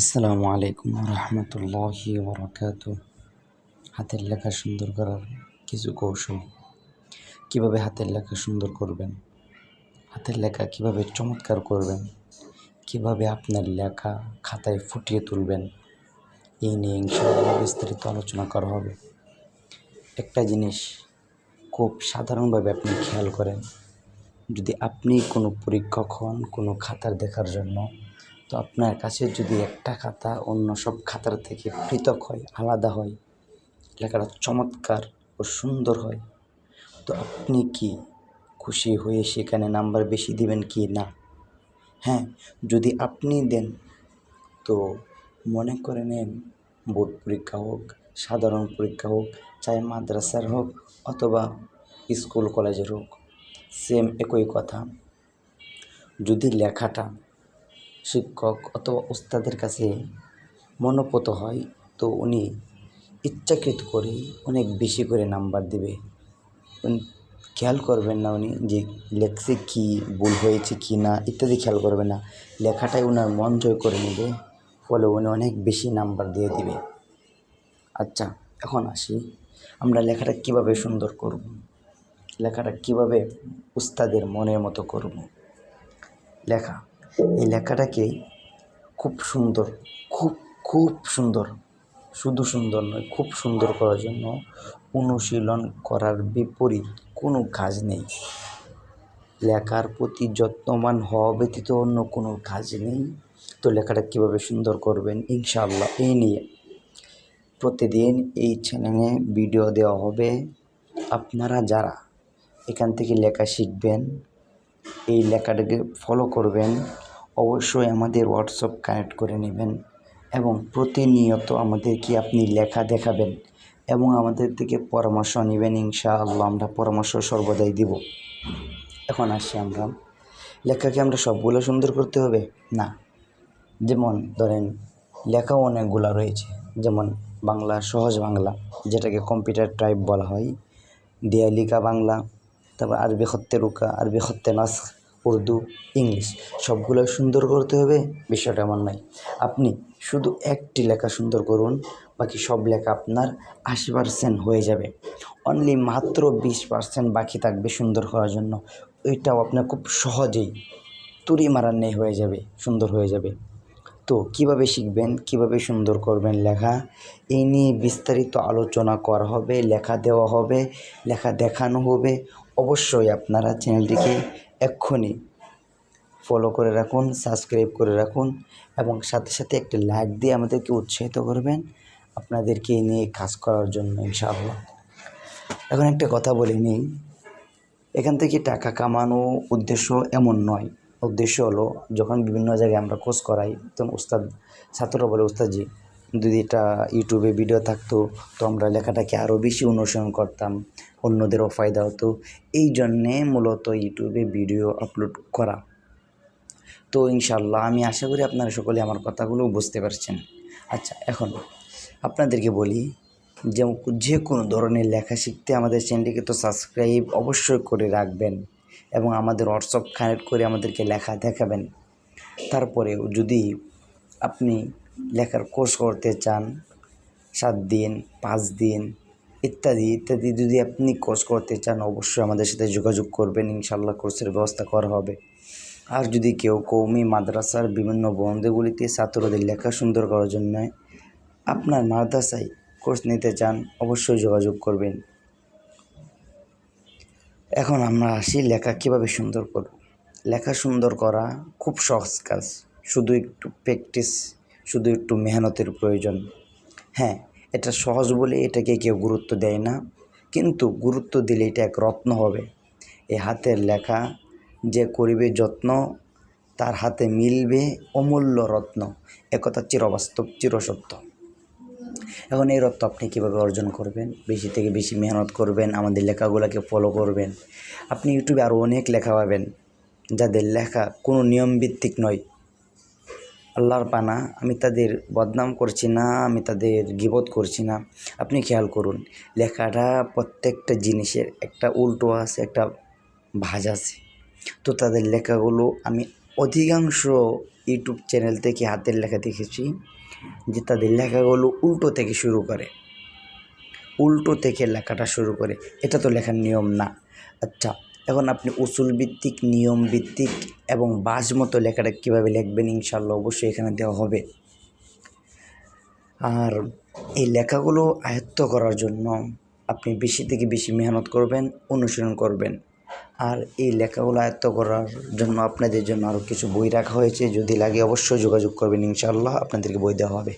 আসসালামু আলাইকুম রহমতুল্লাহি বরকাত হাতের লেখা সুন্দর করার কিছু কৌশল। কীভাবে হাতের লেখা সুন্দর করবেন? হাতের লেখা কীভাবে চমৎকার করবেন? কীভাবে আপনার লেখা খাতায় ফুটিয়ে তুলবেন? এই নিয়ে ইনশাআল্লাহ বিস্তারিত আলোচনা করা হবে। একটা জিনিস খুব সাধারণভাবে আপনি খেয়াল করেন, যদি আপনি কোনো পরীক্ষক হন, কোনো খাতার দেখার জন্য তো আপনার কাছে যদি একটা খাতা অন্য সব খাতার থেকে পৃথক হয়, আলাদা হয়, লেখাটা চমৎকার ও সুন্দর হয়, তো আপনি কি খুশি হয়ে সেখানে নাম্বার বেশি দিবেন কি না? হ্যাঁ যদি আপনি দেন, তো মনে করে নেন, বোর্ড পরীক্ষা হোক, সাধারণ পরীক্ষা হোক, চাই মাদ্রাসার হোক অথবা স্কুল কলেজের হোক, সেম একই কথা। যদি লেখাটা শিক্ষক অথবা ওস্তাদের কাছে মনোপত হয়, তো উনি ইচ্ছাকৃত করে অনেক বেশি করে নাম্বার দেবে। খেয়াল করবেন না উনি যে লেখছে কী, ভুল হয়েছে কি না, ইত্যাদি খেয়াল করবে না। লেখাটাই ওনার মন জয় করে নেবে, ফলে উনি অনেক বেশি নাম্বার দিয়ে দিবে। আচ্ছা এখন আসি। আমরা লেখাটা কীভাবে সুন্দর করব? লেখাটা কীভাবে উস্তাদের মনের মতো করব? লেখা এই লেখাটাকে খুব সুন্দর, খুব খুব সুন্দর। শুধু সুন্দর নয়, খুব সুন্দর করার জন্য অনুশীলন করার বিপরীত কোনো কাজ নেই। লেখার প্রতি যত্নবান হওয়া ব্যতীত অন্য কোনো কাজ নেই। তো লেখাটা কীভাবে সুন্দর করবেন? ইনশাআল্লাহ, এই নিয়ে। প্রতিদিন এই চ্যানেলে ভিডিও দেওয়া হবে। আপনারা যারা এখান থেকে লেখা শিখবেন, এই লেখাটাকে ফলো করবেন অবশ্যই আমাদের হোয়াটসঅ্যাপ কানেক্ট করে নেবেন এবং প্রতিনিয়ত আমাদেরকে আপনি লেখা দেখাবেন এবং আমাদের থেকে পরামর্শ নেবেন, ইনশাআল্লাহ আমরা পরামর্শ সর্বদাই দিব। এখন আসি আমরা। লেখাকে আমরা সবগুলো সুন্দর করতে হবে? না। যেমন ধরেন, লেখাও অনেকগুলো রয়েছে। যেমন বাংলা, সহজ বাংলা, যেটাকে কম্পিউটার টাইপ বলা হয়। দেয়ালিকা বাংলা, তারপর আরবি খত্তে রুকা আরবি খত্তে নাস উর্দু, ইংলিশ সবগুলো সুন্দর করতে হবে, বিষয়টা এমন নয় আপনি শুধু একটি লেখা সুন্দর করুন, বাকি সব লেখা আপনার আশি পার্সেন্ট হয়ে যাবে। অনলি মাত্র বিশ পার্সেন্ট বাকি থাকবে সুন্দর করার জন্য। ওইটাও আপনার খুব সহজেই তুড়ি মারার নেই হয়ে যাবে, সুন্দর হয়ে যাবে। তো কীভাবে শিখবেন, কীভাবে সুন্দর করবেন লেখা, এই নিয়ে বিস্তারিত আলোচনা করা হবে, লেখা দেওয়া হবে, লেখা দেখানো হবে। অবশ্যই আপনারা চ্যানেলটিকে এক্ষুনি ফলো করে রাখুন সাবস্ক্রাইব করে রাখুন এবং সাথে সাথে একটি লাইক দিয়ে আমাদেরকে উৎসাহিত করবেন আপনাদেরকে নিয়ে কাজ করার জন্য ইনশাআল্লাহ। এখন একটা কথা বলে নিই, এখান থেকে টাকা কামানো উদ্দেশ্য এমন নয়। উদ্দেশ্য হলো যখন বিভিন্ন জায়গায় আমরা কোর্স করাই তখন উস্তাদ ছাত্ররা বলে, উস্তাদজি যদি এটা ইউটিউবে ভিডিও থাকতো, তো আমরা লেখাটাকে আরও বেশি অনুসরণ করতাম, অন্যদেরও ফায়দা হতো। এই জন্যে মূলত ইউটিউবে ভিডিও আপলোড করা। তো ইনশাল্লাহ আমি আশা করি আপনারা সকলে আমার কথাগুলো বুঝতে পারছেন। আচ্ছা এখন আপনাদেরকে বলি যে যে কোনো ধরনের লেখা শিখতে আমাদের চ্যানেলটিকে তো সাবস্ক্রাইব অবশ্যই করে রাখবেন এবং আমাদের হোয়াটসঅ্যাপ কানেক্ট করে আমাদেরকে লেখা দেখাবেন। তারপরেও যদি আপনি লেখার কোর্স করতে চান, সাত দিন, পাঁচ দিন, ইত্যাদি ইত্যাদি যদি আপনি কোর্স করতে চান, অবশ্যই আমাদের সাথে যোগাযোগ করবেন ইনশাল্লাহ কোর্সের ব্যবস্থা করা হবে। আর যদি কেউ কৌমি, মাদ্রাসার বিভিন্ন বন্ধুগুলিতে ছাত্রদের লেখা সুন্দর করার জন্য আপনার মাদ্রাসায় কোর্স নিতে চান, অবশ্যই যোগাযোগ করবেন। এখন আমরা আসি লেখা কীভাবে সুন্দর করব। লেখা সুন্দর করা খুব সহজ কাজ, শুধু একটু প্র্যাকটিস শুধু একটু মেহনতের প্রয়োজন। হ্যাঁ এটা সহজ বলে এটাকে কেউ গুরুত্ব দেয় না। কিন্তু গুরুত্ব দিলে এটা এক রত্ন হবে। এ হাতের লেখা যে করিবে যত্ন, তার হাতে মিলবে অমূল্য রত্ন। একথা চিরবাস্তব, চিরসত্য। এখন এই রত্ন আপনি কীভাবে অর্জন করবেন? বেশি থেকে বেশি মেহনত করবেন, আমাদের লেখাগুলোকে ফলো করবেন। আপনি ইউটিউবে আরও অনেক লেখা পাবেন, যাদের লেখা কোনো নিয়মভিত্তিক নয়। আল্লাহর পানা, আমি তাদের বদনাম করছি না, আমি তাদের গিবত করছি না। আপনি খেয়াল করুন, লেখাটা প্রত্যেকটা জিনিসের একটা উল্টো আছে, একটা ভাজ আছে। তো তাদের লেখাগুলো আমি অধিকাংশ ইউটিউব চ্যানেল থেকে হাতের লেখা দেখেছি, যে তাদের লেখাগুলো উল্টো থেকে শুরু করে। উল্টো থেকে লেখাটা শুরু করে। এটা তো লেখার নিয়ম না। আচ্ছা এখন আপনি ভিত্তিক নিয়ম ভিত্তিক এবং বাস মতো লেখাটা কীভাবে লিখবেন ইনশাল্লাহ অবশ্যই এখানে দেওয়া হবে। আর এই লেখাগুলো আয়ত্ত করার জন্য আপনি বেশি থেকে বেশি মেহনত করবেন, অনুশীলন করবেন। আর এই লেখাগুলো আয়ত্ত করার জন্য আপনাদের জন্য আরও কিছু বই রাখা হয়েছে। যদি লাগে অবশ্যই যোগাযোগ করবেন ইনশাআল্লাহ, আপনাদেরকে বই দেওয়া হবে।